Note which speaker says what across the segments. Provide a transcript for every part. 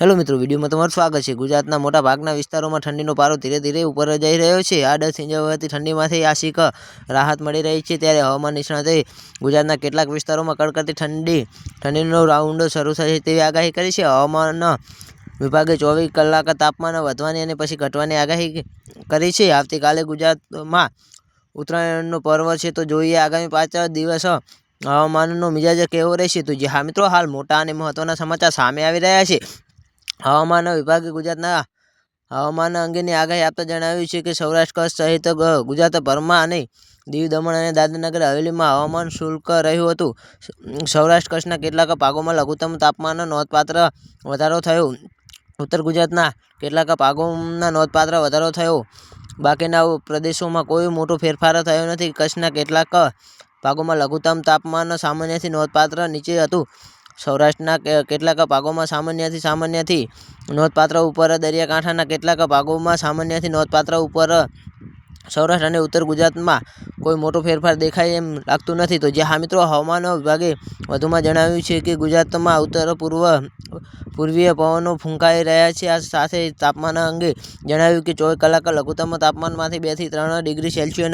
Speaker 1: Hello મિત્રો, વિડીયોમાં તમારું સ્વાગત છે. ગુજરાતના મોટા ભાગના વિસ્તારોમાં ઠંડીનો પારો ધીરે ધીરે ઉપર જઈ રહ્યો છે. આ દસ ઇંચવાથી ઠંડીમાંથી આશિક રાહત મળી રહી છે. ત્યારે હવામાન નિષ્ણાતે ગુજરાતના કેટલાક વિસ્તારોમાં કડકડતી ઠંડી, ઠંડીનો રાઉન્ડ શરૂ થશે તેવી આગાહી કરી છે. હવામાન વિભાગે ચોવીસ કલાક તાપમાન વધવાની અને પછી ઘટવાની આગાહી કરી છે. આવતીકાલે ગુજરાતમાં ઉત્તરાયણનો પર્વ છે તો જોઈએ આગામી પાંચ દિવસ હવામાનનો મિજાજ કેવો રહેશે તો જે હા મિત્રો, હાલ મોટા અને મહત્ત્વના સમાચાર સામે આવી રહ્યા છે. હવામાન વિભાગે ગુજરાતના હવામાન અંગેની આગાહી આપતા જણાવ્યું છે કે સૌરાષ્ટ્ર કચ્છ સહિત ગુજરાતભરમાં અને દીવ દમણ અને દાદરાનગર હવેલીમાં હવામાન શુષ્ક રહ્યું હતું. સૌરાષ્ટ્ર કચ્છના કેટલાક ભાગોમાં લઘુત્તમ તાપમાનનો નોંધપાત્ર વધારો થયો. ઉત્તર ગુજરાતના કેટલાક ભાગોમાં નોંધપાત્ર વધારો થયો. બાકીના પ્રદેશોમાં કોઈ મોટો ફેરફાર થયો નથી. કચ્છના કેટલાક ભાગોમાં લઘુત્તમ તાપમાન સામાન્યથી નોંધપાત્ર નીચે હતું. સૌરાષ્ટ્રના કેટલાક ભાગોમાં સામાન્યથી સામાન્યથી નોંધપાત્ર ઉપર દરિયાકાંઠાના કેટલાક ભાગોમાં સામાન્યથી નોંધપાત્ર ઉપર સૌરાષ્ટ્ર અને ઉત્તર ગુજરાતમાં કોઈ મોટો ફેરફાર દેખાય એમ લાગતું નથી. તો જે હા મિત્રો, હવામાન વિભાગે વધુમાં જણાવ્યું છે કે ગુજરાતમાં ઉત્તર પૂર્વ, પૂર્વીય પવનો ફૂંકાઈ રહ્યા છે. આ સાથે તાપમાન અંગે જણાવ્યું કે ચોવીસ કલાક લઘુત્તમ તાપમાનમાંથી બેથી ત્રણ ડિગ્રી સેલ્સિયસ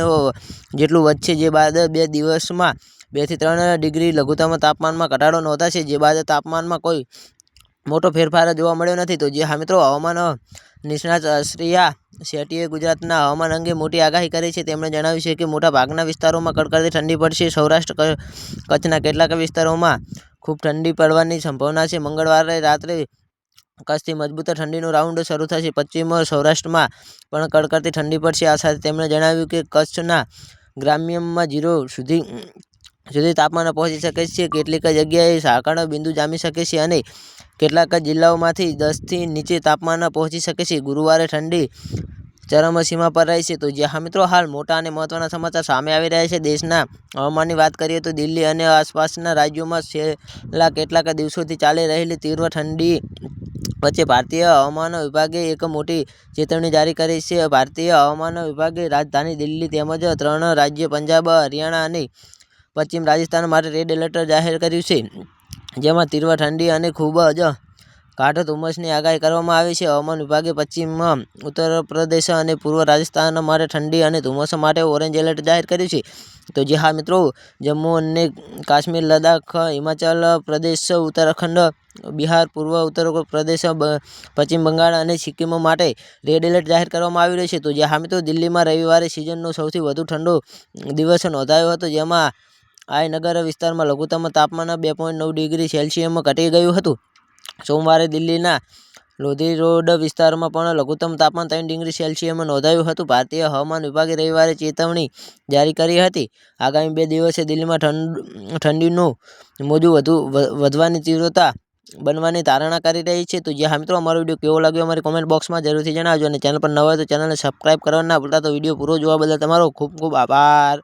Speaker 1: જેટલું વધશે, જે બાદ બે દિવસમાં બેથી ત્રણ ડિગ્રી લઘુત્તમ તાપમાનમાં ઘટાડો નોંધાશે જે બાદ તાપમાનમાં કોઈ મોટો ફેરફાર જોવા મળ્યો નથી. તો જે હા મિત્રો, હવામાન નિષ્ણાત શ્રેયા શેટ્ટીએ ગુજરાતના હવામાન અંગે મોટી આગાહી કરી છે. તેમણે જણાવ્યું છે કે મોટા ભાગના વિસ્તારોમાં કડકડતી ઠંડી પડશે. સૌરાષ્ટ્ર કચ્છના કેટલાક વિસ્તારોમાં ખૂબ ઠંડી પડવાની સંભાવના છે. મંગળવારે રાત્રે કચ્છથી મજબૂત ઠંડીનો રાઉન્ડ શરૂ થશે. પશ્ચિમ સૌરાષ્ટ્રમાં પણ કડકડતી ઠંડી પડશે. આ સાથે તેમણે જણાવ્યું કે કચ્છના ગ્રામ્યમાં જીરો સુધી સુધી તાપમાન પહોંચી શકે છે. કેટલીક જગ્યાએ સાંકળ બિંદુ જામી શકે છે અને કેટલાક જિલ્લાઓમાંથી દસથી નીચે તાપમાન પહોંચી શકે છે. ગુરુવારે ઠંડી ચરમસીમા પર રહેશે તો જ્યાં મિત્રો, હાલ મોટા અને મહત્ત્વના સમાચાર સામે આવી રહ્યા છે. દેશના હવામાનની વાત કરીએ તો દિલ્હી અને આસપાસના રાજ્યોમાં છેલ્લા કેટલાક દિવસોથી ચાલી રહેલી તીવ્ર ઠંડી વચ્ચે ભારતીય હવામાન વિભાગે એક મોટી ચેતવણી જારી કરી છે. ભારતીય હવામાન વિભાગે રાજધાની દિલ્હી તેમજ ત્રણ રાજ્ય, પંજાબ, હરિયાણા અને પશ્ચિમ રાજસ્થાન માટે રેડ એલર્ટ જાહેર કર્યું છે. જેમાં તીવ્ર ઠંડી અને ખૂબ જ કાઢત ધુમ્મસની આગાહી કરવામાં આવી છે. હવામાન વિભાગે પશ્ચિમ ઉત્તર પ્રદેશ અને પૂર્વ રાજસ્થાન માટે ઠંડી અને ધુમ્મસ માટે ઓરેન્જ એલર્ટ જાહેર કર્યું છે. તો જે હા મિત્રો, જમ્મુ અને કાશ્મીર, લદ્દાખ, હિમાચલ પ્રદેશ, ઉત્તરાખંડ, બિહાર, પૂર્વ ઉત્તર પ્રદેશ પશ્ચિમ બંગાળ અને સિક્કિમ માટે રેડ એલર્ટ જાહેર કરવામાં આવી રહ્યું છે. તો જે હા મિત્રો, દિલ્હીમાં રવિવારે સિઝનનો સૌથી વધુ ઠંડો દિવસ નોંધાયો હતો. જેમાં આયનગર વિસ્તારમાં લઘુત્તમ તાપમાન બે પોઈન્ટ નવ ડિગ્રી સેલ્સિયમ ઘટી ગયું હતું. સોમવારે દિલ્હીના લોધી રોડ વિસ્તારમાં પણ લઘુત્તમ તાપમાન ત્રણ ડિગ્રી સેલ્સિયસમાં નોંધાયું હતું. ભારતીય હવામાન વિભાગે રવિવારે ચેતવણી જારી કરી હતી. આગામી બે દિવસે દિલ્હીમાં ઠંડ, ઠંડીનું મોજું વધુ વધવાની તીવ્રતા બનવાની ધારણા કરી રહી છે. તો જે હા મિત્રો, અમારો વીડિયો કેવો લાગ્યો અમારી કોમેન્ટ બોક્સમાં જરૂરથી જણાવજો અને ચેનલ પર નવા હોય તો ચેનલને સબસ્ક્રાઈબ કરવાના ભૂલતા તો વીડિયો પૂરો જોવા બદલ તમારો ખૂબ ખૂબ આભાર.